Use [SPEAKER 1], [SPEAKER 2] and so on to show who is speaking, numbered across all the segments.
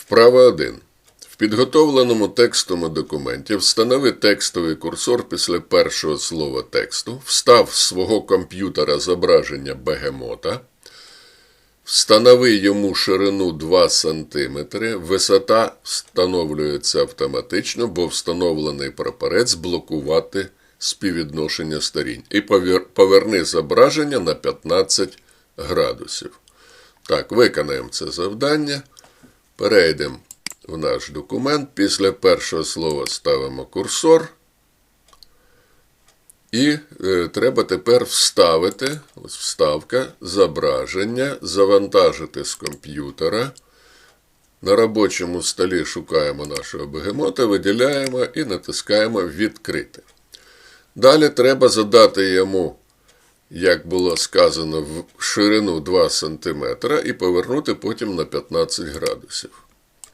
[SPEAKER 1] Вправа 1. В підготовленому текстовому документі встанови текстовий курсор після першого слова тексту, встав з свого комп'ютера зображення бегемота, встанови йому ширину 2 см, висота встановлюється автоматично, бо встановлений прапорець блокувати співвідношення сторін. І поверни зображення на 15 градусів. Так, виконаємо це завдання. Перейдемо в наш документ. Після першого слова ставимо курсор. І е, треба тепер вставити, ось вставка, зображення, завантажити з комп'ютера. На робочому столі шукаємо нашого бегемота, виділяємо і натискаємо Відкрити. Далі треба задати йому, як було сказано, в ширину 2 см і повернути потім на 15 градусів.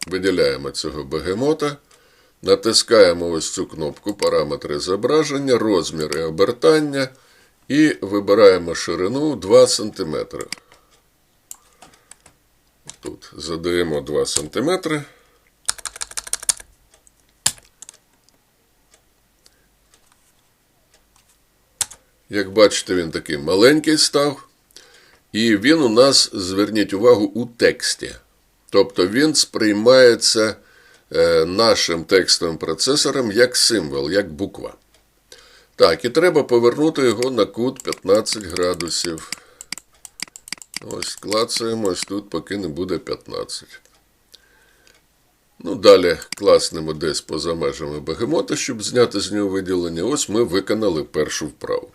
[SPEAKER 1] Виділяємо цього бегемота, натискаємо ось цю кнопку Параметри зображення, розміри обертання і вибираємо ширину 2 см. Тут задаємо 2 см. Як бачите, він такий маленький став. І він у нас, зверніть увагу, у тексті. Тобто він сприймається е, нашим текстовим процесором як символ, як буква. Так, і треба повернути його на кут 15 градусів. Ось клацаємо ось тут, поки не буде 15. Ну, далі класнемо десь поза межами бегемота, щоб зняти з нього виділення. Ось ми виконали першу вправу.